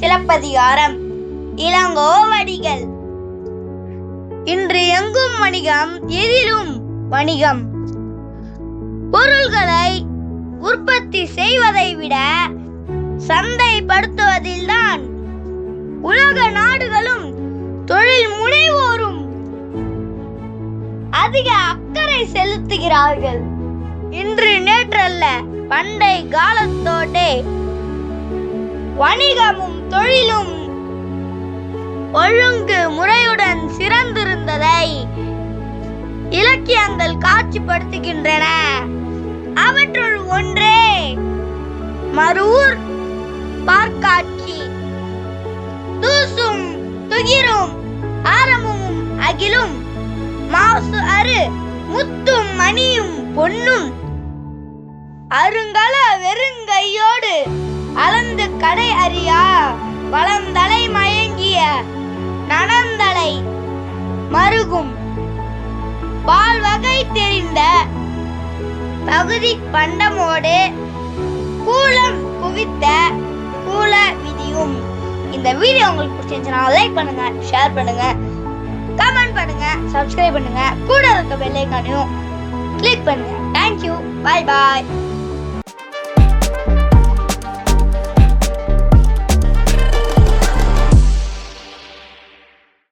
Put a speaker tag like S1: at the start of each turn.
S1: சிலப்பதிகாரம். இளங்கோவடிகள். இன்று எங்கும் வணிகம் எதிலும் வணிகம். பொருள்களை உற்பத்தி செய்வதை விட சந்தைப்படுத்துவதில்தான் உலக நாடுகளும் தொழில் முனைவோரும் அதிக அக்கறை செலுத்துகிறார்கள். இன்று நேற்றல்ல பண்டை காலத்தோடே வணிகமும் தொழிலும் ஒழுங்கு முறையுடன் சிறந்திருந்ததை இலக்கியங்கள் காட்சிப்படுத்துகின்றன. அவற்றுள் ஒன்றே மருவூர் பார்க்காட்சி. தூசும் துகிரும் ஆரமும் அகிலும் மாசு அரு முத்தும் மணியும் பொன்னும் அருங்கல வெறுங்க தெரிந்த பகுதி பண்டமோடு கூலம் குவித்த கூல விதியும் இந்த வீடியோ உங்களுக்கு பிடிச்சிருந்துச்சுன்னா லைக் பண்ணுங்க ஷேர் பண்ணுங்க கமெண்ட் பண்ணுங்க சப்ஸ்கிரைப் பண்ணுங்க. கூட இருக்க பெல்லைக்கானையும் கிளிக் பண்ணுங்க. Thank you bye bye